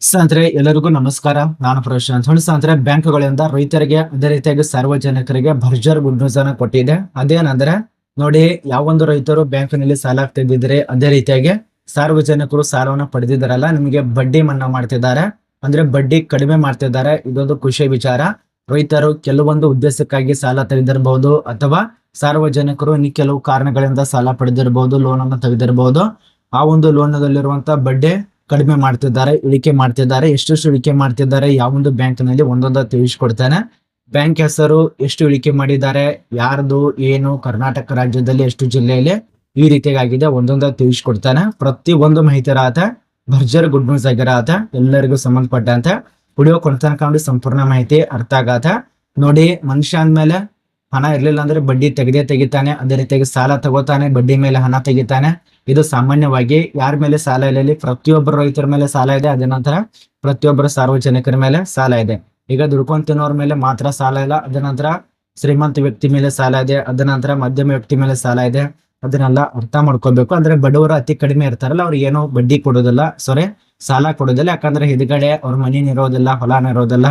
ಸ್ನೇಹಿತರೆ, ಎಲ್ಲರಿಗೂ ನಮಸ್ಕಾರ. ನಾನು ಪ್ರಶಾಂತ್ ಹೇಳಿ ಸ್ನೇಹಿತರೆ, ಬ್ಯಾಂಕ್ಗಳಿಂದ ರೈತರಿಗೆ, ಅದೇ ರೀತಿಯಾಗಿ ಸಾರ್ವಜನಿಕರಿಗೆ ಭರ್ಜರ್ ಗುಡ್ ಕೊಟ್ಟಿದೆ. ಅದೇನಂದ್ರೆ, ನೋಡಿ, ಯಾವೊಂದು ರೈತರು ಬ್ಯಾಂಕಿನಲ್ಲಿ ಸಾಲ ತೆಗೆದಿದ್ರೆ, ಅದೇ ರೀತಿಯಾಗಿ ಸಾರ್ವಜನಿಕರು ಸಾಲವನ್ನು ಪಡೆದಿದ್ದಾರಲ್ಲ, ನಿಮಗೆ ಬಡ್ಡಿ ಮನ್ನಾ ಮಾಡ್ತಿದ್ದಾರೆ. ಅಂದ್ರೆ ಬಡ್ಡಿ ಕಡಿಮೆ ಮಾಡ್ತಿದ್ದಾರೆ. ಇದೊಂದು ಖುಷಿ ವಿಚಾರ. ರೈತರು ಕೆಲವೊಂದು ಉದ್ದೇಶಕ್ಕಾಗಿ ಸಾಲ ತೆಗೆದಿರಬಹುದು, ಅಥವಾ ಸಾರ್ವಜನಿಕರು ಇನ್ನು ಕೆಲವು ಕಾರಣಗಳಿಂದ ಸಾಲ ಪಡೆದಿರಬಹುದು ಲೋನ್ ಅನ್ನು ತೆಗೆದಿರಬಹುದು. ಆ ಒಂದು ಲೋನದಲ್ಲಿರುವಂತಹ ಬಡ್ಡಿ ಕಡಿಮೆ ಮಾಡ್ತಿದ್ದಾರೆ, ಇಳಿಕೆ ಮಾಡ್ತಿದ್ದಾರೆ, ಎಷ್ಟೆಷ್ಟು ಇಳಿಕೆ ಮಾಡ್ತಿದ್ದಾರೆ ಯಾವೊಂದು ಬ್ಯಾಂಕ್ನಲ್ಲಿ ಒಂದೊಂದ ತಿಳಿಸ್ಕೊಡ್ತಾನೆ. ಬ್ಯಾಂಕ್ ಹೆಸರು ಎಷ್ಟು ಇಳಿಕೆ ಮಾಡಿದ್ದಾರೆ, ಯಾರ್ದು ಏನು, ಕರ್ನಾಟಕ ರಾಜ್ಯದಲ್ಲಿ ಎಷ್ಟು ಜಿಲ್ಲೆಯಲ್ಲಿ ಈ ರೀತಿಯಾಗಿದೆ ಒಂದೊಂದು ತಿಳಿಸ್ಕೊಡ್ತಾನೆ. ಪ್ರತಿ ಒಂದು ಮಾಹಿತಿ ಇರತ್ತೆ, ಭರ್ಜರ್ ಗುಡ್ ನ್ಯೂಸ್ ಆಗಿರತ್ತೆ, ಎಲ್ಲರಿಗೂ ಸಂಬಂಧಪಟ್ಟಂತೆ ವಿಡಿಯೋ ಕೊಡ್ತಾನೆ ನೋಡಿ ಸಂಪೂರ್ಣ ಮಾಹಿತಿ ಅರ್ಥ ಆಗತ್ತೆ. ನೋಡಿ, ಮನುಷ್ಯ ಅಂದ್ಮೇಲೆ ಹಣ ಇರ್ಲಿಲ್ಲ ಅಂದ್ರೆ ಬಡ್ಡಿ ತೆಗೆದೇ ತೆಗಿತಾನೆ, ಅದೇ ರೀತಿಯಾಗಿ ಸಾಲ ತಗೋತಾನೆ, ಬಡ್ಡಿ ಮೇಲೆ ಹಣ ತೆಗಿತಾನೆ. ಇದು ಸಾಮಾನ್ಯವಾಗಿ ಯಾರ ಮೇಲೆ ಸಾಲ ಇಲ್ಲ ಪ್ರತಿಯೊಬ್ಬರ ರೈತರ ಮೇಲೆ ಸಾಲ ಇದೆ, ಅದೇ ನಂತರ ಪ್ರತಿಯೊಬ್ಬರು ಸಾರ್ವಜನಿಕರ ಮೇಲೆ ಸಾಲ ಇದೆ. ಈಗ ದುಡ್ಕೊಂಡ್ ತಿನ್ನೋರ್ ಮೇಲೆ ಮಾತ್ರ ಸಾಲ ಇಲ್ಲ, ಅದ ನಂತರ ಶ್ರೀಮಂತ ವ್ಯಕ್ತಿ ಮೇಲೆ ಸಾಲ ಇದೆ, ಅದ ನಂತರ ಮಧ್ಯಮ ವ್ಯಕ್ತಿ ಮೇಲೆ ಸಾಲ ಇದೆ. ಅದನ್ನೆಲ್ಲ ಅರ್ಥ ಮಾಡ್ಕೋಬೇಕು. ಅಂದ್ರೆ ಬಡವರು ಅತಿ ಕಡಿಮೆ ಇರ್ತಾರಲ್ಲ ಅವ್ರು ಏನೋ ಬಡ್ಡಿ ಕೊಡೋದಿಲ್ಲ ಸಾರಿ ಸಾಲ ಕೊಡೋದಿಲ್ಲ. ಯಾಕಂದ್ರೆ ಹಿಂದ್ಗಡೆ ಅವ್ರ ಮನೇನ ಇರೋದಿಲ್ಲ ಹೊಲಾನ ಇರೋದಿಲ್ಲ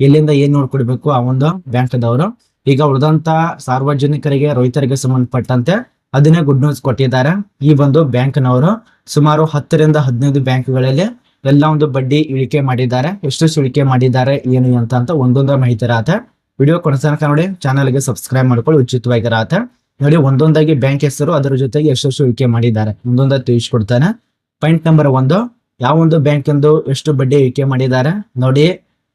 ಎಲ್ಲಿಂದ ಏನ್ ನೋಡ್ಕೊಡ್ಬೇಕು? ಆ ಒಂದು ಬ್ಯಾಂಕ್ದವರು. ಈಗ ಉಳಿದಂತ ಸಾರ್ವಜನಿಕರಿಗೆ, ರೈತರಿಗೆ ಸಂಬಂಧಪಟ್ಟಂತೆ ಅದನ್ನೇ ಗುಡ್ ನ್ಯೂಸ್ ಕೊಟ್ಟಿದ್ದಾರೆ. ಈ ಒಂದು ಬ್ಯಾಂಕ್ನವರು ಸುಮಾರು ಹತ್ತರಿಂದ ಹದಿನೈದು ಬ್ಯಾಂಕ್ಗಳಲ್ಲಿ ಎಲ್ಲ ಒಂದು ಬಡ್ಡಿ ಇಳಿಕೆ ಮಾಡಿದ್ದಾರೆ. ಎಷ್ಟು ಇಳಿಕೆ ಮಾಡಿದ್ದಾರೆ, ಏನು ಅಂತ ಅಂತ ಒಂದೊಂದು ಮಾಹಿತಿ ಇರತ್ತೆ. ವಿಡಿಯೋ ಕೊನೆತನಕ ನೋಡಿ, ಚಾನಲ್ಗೆ ಸಬ್ಸ್ಕ್ರೈಬ್ ಮಾಡ್ಕೊಳ್ಳಿ, ಉಚಿತವಾಗಿ ಇರತ್ತೆ. ನೋಡಿ, ಒಂದೊಂದಾಗಿ ಬ್ಯಾಂಕ್ ಹೆಸರು, ಅದರ ಜೊತೆಗೆ ಎಷ್ಟೆಷ್ಟು ಇಳಿಕೆ ಮಾಡಿದ್ದಾರೆ. ಒಂದೊಂದ ತಿಳಿಸ್ಕೊಡ್ತಾನೆ. ಪಾಯಿಂಟ್ ನಂಬರ್ ಒಂದು, ಯಾವ ಒಂದು ಬ್ಯಾಂಕ್ ಎಂದು ಎಷ್ಟು ಬಡ್ಡಿ ಇಳಿಕೆ ಮಾಡಿದ್ದಾರೆ? ನೋಡಿ,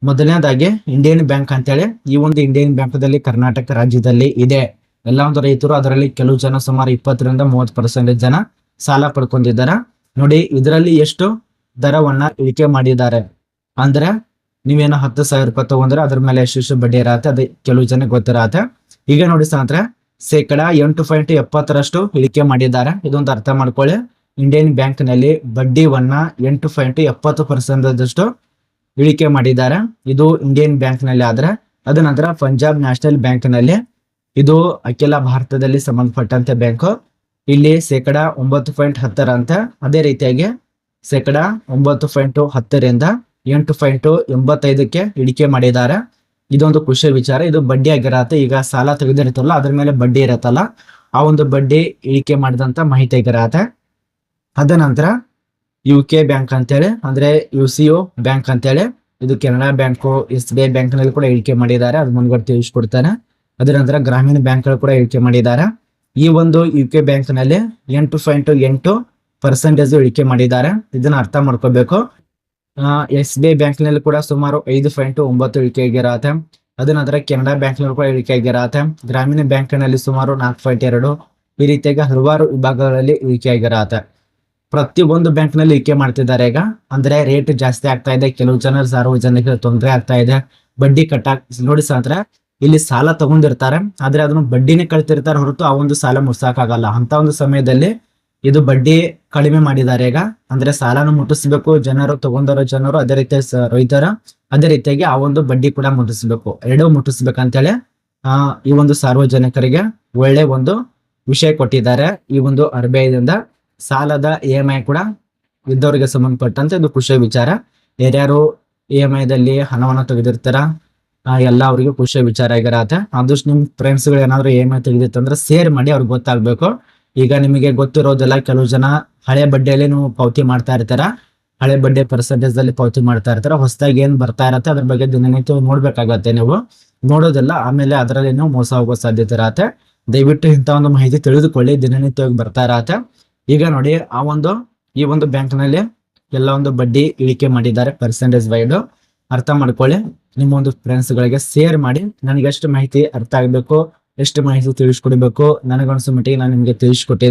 ಮೊದಲನೇದಾಗಿ ಇಂಡಿಯನ್ ಬ್ಯಾಂಕ್ ಅಂತೇಳಿ, ಈ ಒಂದು ಇಂಡಿಯನ್ ಬ್ಯಾಂಕ್ದಲ್ಲಿ ಕರ್ನಾಟಕ ರಾಜ್ಯದಲ್ಲಿ ಇದೆ. ಎಲ್ಲ ಒಂದು ರೈತರು ಅದರಲ್ಲಿ ಕೆಲವು ಜನ ಸುಮಾರು ಇಪ್ಪತ್ತರಿಂದ ಮೂವತ್ತು ಪರ್ಸೆಂಟೇಜ್ ಜನ ಸಾಲ ಪಡ್ಕೊಂಡಿದ್ದಾರೆ. ನೋಡಿ, ಇದರಲ್ಲಿ ಎಷ್ಟು ದರವನ್ನ ಇಳಿಕೆ ಮಾಡಿದ್ದಾರೆ. ಅಂದ್ರೆ ನೀವೇನೋ ಹತ್ತು ಸಾವಿರ ರೂಪಾಯಿ ತಗೊಂಡ್ರೆ ಅದ್ರ ಮೇಲೆ ಎಷ್ಟು ಬಡ್ಡಿ ಇರತ್ತೆ, ಅದು ಕೆಲವು ಜನ ಗೊತ್ತಿರತ್ತೆ. ಈಗ ನೋಡಿ ಸ್ನೇಹಿತರೆ, ಶೇಕಡ ಎಂಟು ಪಾಯಿಂಟ್ ಎಪ್ಪತ್ತರಷ್ಟು ಇಳಿಕೆ ಮಾಡಿದ್ದಾರೆ. ಇದೊಂದು ಅರ್ಥ ಮಾಡ್ಕೊಳ್ಳಿ. ಇಂಡಿಯನ್ ಬ್ಯಾಂಕ್ನಲ್ಲಿ ಬಡ್ಡಿವನ್ನ ಎಂಟು ಪಾಯಿಂಟ್ ಎಪ್ಪತ್ತು ಪರ್ಸೆಂಟ್ ಇಳಿಕೆ ಮಾಡಿದ್ದಾರೆ. ಇದು ಇಂಡಿಯನ್ ಬ್ಯಾಂಕ್ನಲ್ಲಿ ಆದ್ರೆ, ಅದ ನಂತರ ಪಂಜಾಬ್ ನ್ಯಾಷನಲ್ ಬ್ಯಾಂಕ್ನಲ್ಲಿ ಇದು ಅಖಿಲ ಭಾರತದಲ್ಲಿ ಸಂಬಂಧಪಟ್ಟಂತೆ ಬ್ಯಾಂಕ್ ಇಲ್ಲಿ ಶೇಕಡ ಒಂಬತ್ತು ಪಾಯಿಂಟ್ ಹತ್ತರ ಅಂತ ಅದೇ ರೀತಿಯಾಗಿ ಶೇಕಡ ಒಂಬತ್ತು ಪಾಯಿಂಟ್ ಹತ್ತರಿಂದ ಎಂಟು ಪಾಯಿಂಟ್ ಎಂಬತ್ತೈದಕ್ಕೆ ಇಳಿಕೆ ಮಾಡಿದ್ದಾರೆ. ಇದೊಂದು ಖುಷಿ ವಿಚಾರ. ಇದು ಬಡ್ಡಿ ಆಗಿರತ್ತೆ. ಈಗ ಸಾಲ ತೆಗೆದಿರುತ್ತಲ್ಲ, ಅದ್ರ ಮೇಲೆ ಬಡ್ಡಿ ಇರತ್ತಲ್ಲ, ಆ ಒಂದು ಬಡ್ಡಿ ಇಳಿಕೆ ಮಾಡಿದಂತ ಮಾಹಿತಿ ಆಗಿರತ್ತೆ. ಅದ ನಂತರ ಯು ಕೆ ಬ್ಯಾಂಕ್ ಅಂತೇಳಿ, ಅಂದ್ರೆ ಯು ಸಿ ಯು ಬ್ಯಾಂಕ್ ಅಂತೇಳಿ, ಇದು Canara bank S B I ಬ್ಯಾಂಕ್ನಲ್ಲಿ ಕೂಡ ಇಳಿಕೆ ಮಾಡಿದ್ದಾರೆ. ಅದು ಮುಂದ್ಗಡೆ ತಿಳಿಸ್ಕೊಡ್ತಾನೆ. ಅದರ ನಂತರ ಗ್ರಾಮೀಣ ಬ್ಯಾಂಕ್ಗಳು ಕೂಡ ಇಳಿಕೆ ಮಾಡಿದ್ದಾರೆ. ಈ ಒಂದು ಯು ಕೆ ಬ್ಯಾಂಕ್ನಲ್ಲಿ ಎಂಟು ಪಾಯಿಂಟ್ ಎಂಟು ಪರ್ಸೆಂಟೇಜ್ ಇಳಿಕೆ ಮಾಡಿದ್ದಾರೆ. ಇದನ್ನ ಅರ್ಥ ಮಾಡ್ಕೋಬೇಕು. ಎಸ್ ಬಿ ಐ ಬ್ಯಾಂಕ್ನಲ್ಲಿ ಕೂಡ ಸುಮಾರು ಐದು ಪಾಯಿಂಟ್ ಒಂಬತ್ತು ಇಳಿಕೆ ಆಗಿರತ್ತೆ. ಅದ ನಂತರ ಕೆನರಾ ಬ್ಯಾಂಕ್ನಲ್ಲಿ ಕೂಡ ಇಳಿಕೆ ಆಗಿರತ್ತೆ. ಗ್ರಾಮೀಣ ಬ್ಯಾಂಕ್ನಲ್ಲಿ ಸುಮಾರು ನಾಲ್ಕು ಪಾಯಿಂಟ್ ಎರಡು ಈ ರೀತಿಯಾಗಿ ಹಲವಾರು ವಿಭಾಗಗಳಲ್ಲಿ ಇಳಿಕೆ ಆಗಿರತ್ತೆ. ಪ್ರತಿ ಒಂದು ಬ್ಯಾಂಕ್ನಲ್ಲಿ ಇಳಿಕೆ ಮಾಡ್ತಿದ್ದಾರೆ ಈಗ. ಅಂದ್ರೆ ರೇಟ್ ಜಾಸ್ತಿ ಆಗ್ತಾ ಇದೆ. ಕೆಲವು ಜನರು ಸಾರ್ವಜನಿಕರಿಗೆ ತೊಂದರೆ ಆಗ್ತಾ ಇದೆ. ಬಡ್ಡಿ ಕಟ್ಟಾಕ್ ನೋಡಿ ಸಾಂತ್ರ ಇಲ್ಲಿ ಸಾಲ ತಗೊಂಡಿರ್ತಾರೆ, ಆದ್ರೆ ಅದನ್ನು ಬಡ್ಡಿನೇ ಕಳ್ತಿರ್ತಾರೆ ಹೊರತು ಆ ಒಂದು ಸಾಲ ಮುಟ್ಸಕ್ಕಾಗಲ್ಲ ಅಂತ ಒಂದು ಸಮಯದಲ್ಲಿ ಇದು ಬಡ್ಡಿ ಕಡಿಮೆ ಮಾಡಿದ್ದಾರೆ ಈಗ. ಅಂದ್ರೆ ಸಾಲನು ಮುಟ್ಟಿಸ್ಬೇಕು, ಜನರು ತಗೊಂಡರೋ ಜನರು ಅದೇ ರೀತಿ ರೈತರ ಅದೇ ರೀತಿಯಾಗಿ ಆ ಒಂದು ಬಡ್ಡಿ ಕೂಡ ಮುಟ್ಟಿಸ್ಬೇಕು. ಎರಡೂ ಮುಟ್ಟಿಸ್ಬೇಕಂತೇಳಿ, ಆ, ಈ ಒಂದು ಸಾರ್ವಜನಿಕರಿಗೆ ಒಳ್ಳೆ ಒಂದು ವಿಷಯ ಕೊಟ್ಟಿದ್ದಾರೆ ಈ ಒಂದು ಆರ್ ಬಿ ಐದಿಂದ. ಸಾಲದ ಇ ಎಂ ಐ ಕೂಡ ಇದ್ದವರಿಗೆ ಸಂಬಂಧಪಟ್ಟಂತೆ ಇದು ಖುಷಿಯ ವಿಚಾರ. ಯಾರ್ಯಾರು ಇ ಎಂ ಐದಲ್ಲಿ ಹಣವನ್ನು ತೆಗೆದಿರ್ತಾರ? ಎಲ್ಲ ಅವ್ರಿಗೆ ಖುಷಿಯ ವಿಚಾರ ಆಗಿರತ್ತೆ. ಆದಷ್ಟು ನಿಮ್ ಫ್ರೆಂಡ್ಸ್ಗಳು ಏನಾದ್ರು ಏಮೇ ತೆಗೆದಿತ್ತಂದ್ರೆ ಶೇರ್ ಮಾಡಿ, ಅವ್ರಿಗೆ ಗೊತ್ತಾಗ್ಬೇಕು. ಈಗ ನಿಮಗೆ ಗೊತ್ತಿರೋದೆಲ್ಲ ಕೆಲವು ಜನ ಹಳೆ ಬಡ್ಡಿಯಲ್ಲಿ ನೀವು ಪಾವತಿ ಮಾಡ್ತಾ ಇರ್ತಾರ. ಹಳೆ ಬಡ್ಡಿ ಪರ್ಸೆಂಟೇಜ್ ಅಲ್ಲಿ ಪಾವತಿ ಮಾಡ್ತಾ ಇರ್ತಾರ. ಹೊಸದಾಗಿ ಏನ್ ಬರ್ತಾ ಇರತ್ತೆ, ಅದ್ರ ಬಗ್ಗೆ ದಿನನಿತ್ಯ ನೋಡ್ಬೇಕಾಗತ್ತೆ ನೀವು. ನೋಡೋದಿಲ್ಲ ಆಮೇಲೆ ಅದರಲ್ಲಿ ನೀವು ಮೋಸ ಹೋಗೋ ಸಾಧ್ಯತೆ ಇರತ್ತೆ. ದಯವಿಟ್ಟು ಇಂಥ ಒಂದು ಮಾಹಿತಿ ತಿಳಿದುಕೊಳ್ಳಿ, ದಿನನಿತ್ಯವಾಗಿ ಬರ್ತಾ ಇರತ್ತೆ. ಈಗ ನೋಡಿ, ಆ ಒಂದು, ಈ ಒಂದು ಬ್ಯಾಂಕ್ನಲ್ಲಿ ಎಲ್ಲ ಒಂದು ಬಡ್ಡಿ ಇಳಿಕೆ ಮಾಡಿದ್ದಾರೆ ಪರ್ಸೆಂಟೇಜ್ ವೈಡ್ ಅರ್ಥ ಮಾಡ್ಕೊಳ್ಳಿ. ನಿಮ್ಮ ಒಂದು ಫ್ರೆಂಡ್ಸ್ ಗಳಿಗೆ ಶೇರ್ ಮಾಡಿ ನನಗೆ ಎಷ್ಟು ಮಾಹಿತಿ ಅರ್ಥ ಆಗಬೇಕು, ಎಷ್ಟು ಮಾಹಿತಿ ತಿಳಿಸ್ಕೊಡ್ಬೇಕು, ನನಗನ್ಸೋ ಮಟ್ಟಿಗೆ ನಾನು ನಿಮಗೆ ತಿಳಿಸ್ಕೊಟ್ಟಿದ್ದೀನಿ